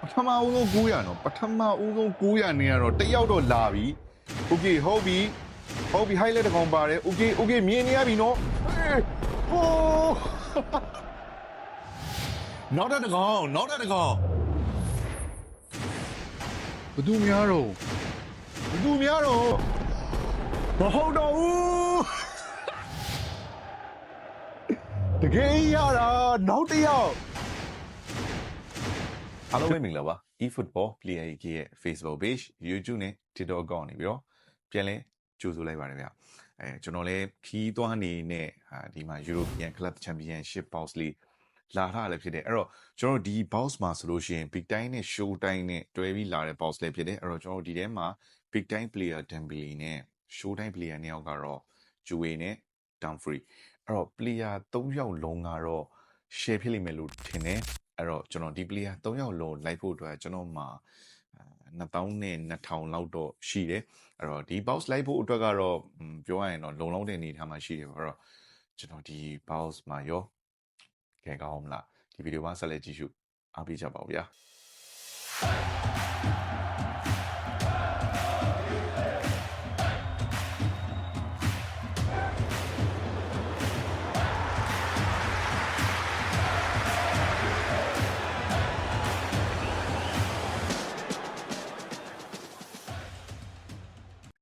ပထမဦးဆုံး900နော်ပထမဦးဆုံး900နေရတော့တယောက်တော့လာပြီโอเคဟုတ်ပြီဟုတ်ပြီ highlight တစ်ကောင်ပါတယ်โอเคโอเคမြင်နေရပြီနော်ဟေးဟိုးနောက်တစ်ကောင်နောက်တစ်ကောင်ဘယ်သူများတော့ဘယ်သူများတော့မဟုတ်တော့ဘူးတကယ်ရတာနောက်တစ်ယောက် အားလုံးပဲမင်္ဂလာပါ eFootball Player AK ရဲ့ Facebook page YouTube နဲ့ TikTok account နေပြီးတော့ပြန်လဲကြိုဆိုလိုက်ပါတယ်ဗျအဲကျွန်တော်လည်းခီးသွားနေနဲ့ဟာဒီမှာ European Club Championship Box လေးလာထားလည်းဖြစ်တယ်အဲ့တော့ကျွန်တော်ဒီ box မှာဆိုလို့ရှိရင် big time နဲ့ show time နဲ့တွဲပြီးလာတဲ့ box လည်းဖြစ်တယ်အဲ့တော့ကျွန်တော်ဒီထဲမှာ big time player Dembele နဲ့ show time player နှစ်ယောက်ကတော့ Juve နဲ့ Dumfries အဲ့တော့ player ၃ယောက်လုံးကတော့ share ဖြစ်လိမ့်မယ်လို့ထင်တယ် အဲ့တော့ကျွန်တော်ဒီ player ၃ယောက်လုံးလိုက်ဖို့အတွက်ကျွန်တော်မှာ2000နဲ့2000လောက်တော့ရှိတယ်အဲ့တော့ဒီ box လိုက်ဖို့အတွက်ကတော့음ပြောရရင်တော့လုံလောက်တဲ့အနေအထားမှာရှိတယ်အဲ့တော့ကျွန်တော်ဒီ box မှာရောကဲကောင်းမလားဒီဗီဒီယိုမှာဆက်လက်ကြည့်ရှုအားပေးကြပါဦးဗျာ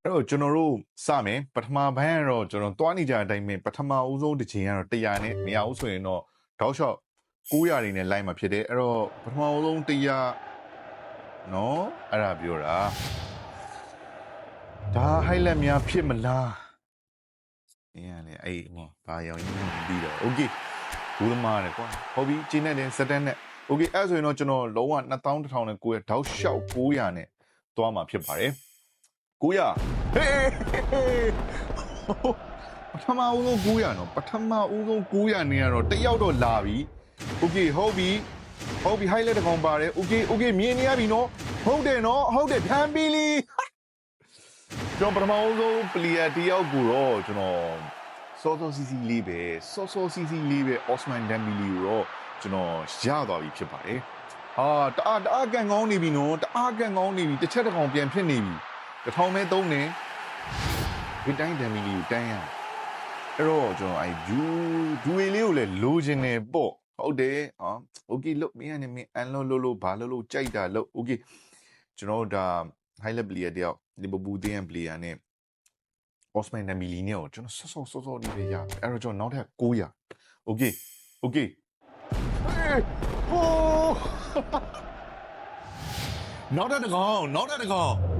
အဲ့တော့ကျွန်တော်တို့စမယ်ပထမဘန်းကတော့ကျွန်တော်တွားနေကြတဲ့အတိုင်းပဲပထမဦးဆုံးတစ်ချိန်ကတော့100နဲ့မရဘူးဆိုရင်တော့တောက်လျှောက်900နေနဲ့လိုက်မှာဖြစ်တယ်အဲ့တော့ပထမဦးဆုံး100နော်အဲ့ဒါပြောတာဒါ highlight များဖြစ်မလားအင်းလေအဲ့ဟောဘာရောင်ကြီးမပြီးတော့ okay ဘူးသမားတယ်ကွာဟုတ်ပြီကျင်းနေတဲ့စက်တက်နဲ့ okay အဲ့ဆိုရင်တော့ကျွန်တော်လုံးဝ2000 1000နဲ့900တောက်လျှောက်900နဲ့သွားမှာဖြစ်ပါတယ်ကိုရ ဟေးပထမဦးဆုံး900နော်ပထမဦးဆုံး900နေရတော့တယောက်တော့လာပြီโอเคဟုတ်ပြီဟုတ်ပြီ highlight တစ်ကောင်ပါတယ်โอเคโอเคမြင်နေရပြီနော်ဟုတ်တယ်နော်ဟုတ်တယ်ဖမ်းပြီးလီကျွန်တော်ပထမဦးဆုံး player တယောက်ကိုတော့ကျွန်တော်စောစောစီစီလေးပဲစောစောစီစီလေးပဲ Osman Dembele ကိုတော့ကျွန်တော်ရသွားပြီဖြစ်ပါတယ်ဟာတအားတအားကန်ကောင်းနေပြီနော်တအားကန်ကောင်းနေပြီတစ်ချက်တစ်ကောင်ပြန်ဖြစ်နေပြီ တစ်ထောင်ပဲသုံးနေဒီတိုင်းဒမ်မီလီကိုတန်းရအဲ့တော့ကျွန်တော်အဲဂျူဒူဝေလေးကိုလည်းလိုချင်နေပေါ့ဟုတ်တယ်ဟာโอเคလို့မင်းကနေမင်းအန်လို့လို့လို့ဘာလို့လို့ကြိုက်တာလို့โอเคကျွန်တော်တို့ဒါ high level player တယောက်လီဗာပူးတင်း player နဲ့ Osman Dembele နဲ့ကိုကျွန်တော်ဆော့ဆော့ဆော့ဆော့နေပဲရအဲ့တော့ကျွန်တော်နောက်ထပ်900โอเคโอเคဟိုးနောက်ထပ်တစ်ကောင်နောက်ထပ်တစ်ကောင်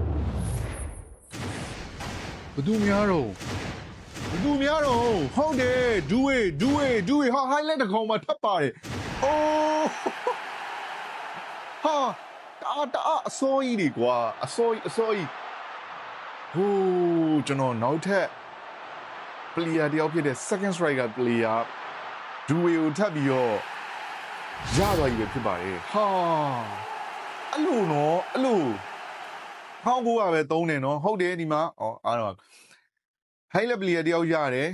ဘသူများတော့ဘသူများတော့ဟုတ်တယ်ဒူဝေဒူဝေဒူဝေဟာ highlight တစ်ကောင်မှထပ်ပါတယ်အိုးဟာတာတာအစိုးရကြီးကွာအစိုးရအစိုးရဟိုးကျွန်တော်နောက်ထပ် player တယောက်ဖြစ်တဲ့ second striker player ဒူဝေကိုထပ်ပြီးတော့ရသွားပြီပဲဖြစ်ပါတယ်ဟာအဲ့လိုနော်အဲ့လို ဟောင်းကိုကပဲသုံးတယ်နော်ဟုတ်တယ်ဒီမှာဩအားတော့ high level player တယောက်ရတယ်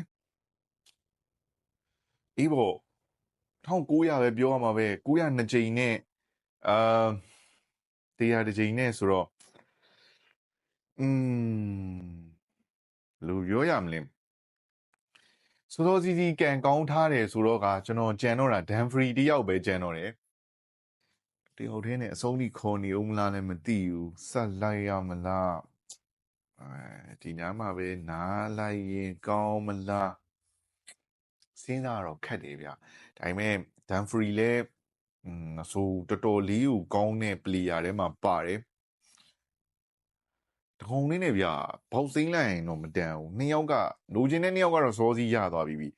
အေးပေါ့1900ပဲပြောရမှာပဲ900နှစ်ကြိမ်နဲ့အာတရားတစ်ကြိမ်နဲ့ဆိုတော့อืมလူပြောရမလဲစောစောစီးစီးကန်ကောင်းထားတယ်ဆိုတော့ကကျွန်တော်ကြံတော့တာ Danfrey တယောက်ပဲကြံတော့တယ် တယောက်တည်းနဲ့အဆုံးထိခေါ်နေအောင်မလားလည်းမသိဘူးဆက်လိုက်ရမလားအဲဒီနားမှာပဲနားလိုက်ရင်ကောင်းမလားစဉ်းစားတော့ခက်တယ်ဗျဒါပေမဲ့ဒန်ဖရီလည်းอืมဆိုတော်တော်လေးကိုကောင်းတဲ့ player ထဲမှာပါတယ်တကုံလေးနဲ့ဗျဘောက်စိမ့်လိုက်ရင်တော့မတန်ဘူးနှစ်ယောက်ကလိုချင်တဲ့နှစ်ယောက်ကတော့စောစီးရသွားပြီပြီ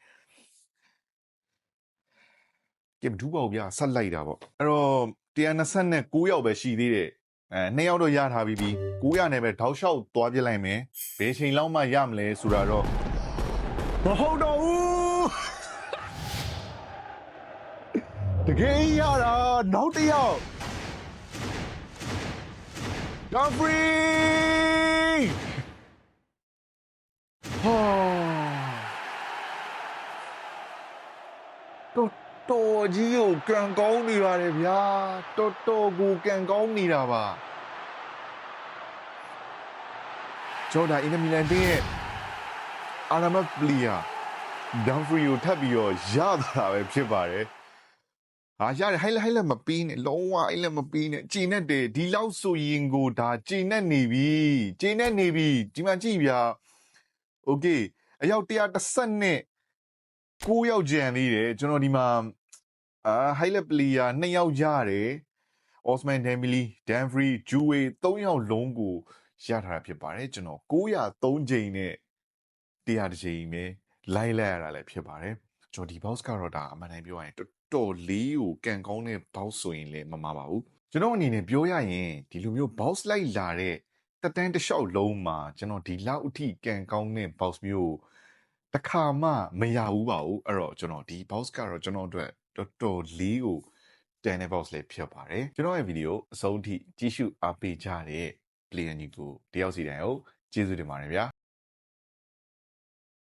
ကဲမထူးပါဘူးဗျဆက်လိုက်တာပေါ့အဲ့တော့129ယောက်ပဲရှိသေးတယ်အဲနှစ်ယောက်တော့ရထားပြီးပြီ900နဲ့ပဲတောက်လျှောက်သွားပြလိုက်မယ်ဘယ်ချိန်လောက်မှရမလဲဆိုတာတော့မဟုတ်တော့ဘူးတကယ်ရတာနောက်တစ်ယောက်ဒါဖရီဟာ တော်တော် တော်ကြီးကိုကန်ကောင်းနေပါတယ်ဗျာတော်တော်ကိုကန်ကောင်းနေတာပါကျော်ဒါအင်တမီလန်တင်းရဲ့အာရမပလီယာဒမ်ဖရီကိုထပ်ပြီးတော့ရတာပဲဖြစ်ပါတယ်ဟာရတယ်ဟိုင်လက်ဟိုင်လက်မပြီးနဲ့လုံးဝဟိုင်လက်မပြီးနဲ့ကြည်နဲ့တယ်ဒီလောက်ဆိုရင်ကိုဒါကြည်နဲ့နေပြီကြည်နဲ့နေပြီဒီမှာကြည့်ဗျာโอเคအယောက်130နဲ့9ယောက်ကြံသေးတယ်ကျွန်တော်ဒီမှာ အာဟိုင်လက်ပလီယာ2ယောက်ရတယ်အော့စမန်ဒမ်ဘီလီဒမ်ဖရီဂျူဝေ3ယောက်လုံးကိုရထားတာဖြစ်ပါတယ်ကျွန်တော်903ချိန်နဲ့100ချိန်ပဲလိုက်လိုက်ရတာလည်းဖြစ်ပါတယ်ကျွန်တော်ဒီ box ကတော့ဒါအမှန်တိုင်းပြောရရင်တော်တော်လေးကိုကန်ကောင်းတဲ့ box ဆိုရင်လည်းမမှားပါဘူးကျွန်တော်အနေနဲ့ပြောရရင်ဒီလိုမျိုး box လိုက်လာတဲ့တက်တန်းတစ်လျှောက်လုံးမှာကျွန်တော်ဒီလောက်အထိကန်ကောင်းတဲ့ box မျိုးကိုတစ်ခါမှမရဘူးပါဘူးအဲ့တော့ကျွန်တော်ဒီ box ကတော့ကျွန်တော်အတွက် တော်တော်လေးကိုတန်တဲ့ box လေးဖြစ်ပါတယ်ကျွန်တော်ရဲ့ဗီဒီယိုအဆုံးထိကြည့်ရှုအားပေးကြတဲ့ player ညီကိုတယောက်စီတိုင်းကိုကျေးဇူးတင်ပါတယ်ဗျာ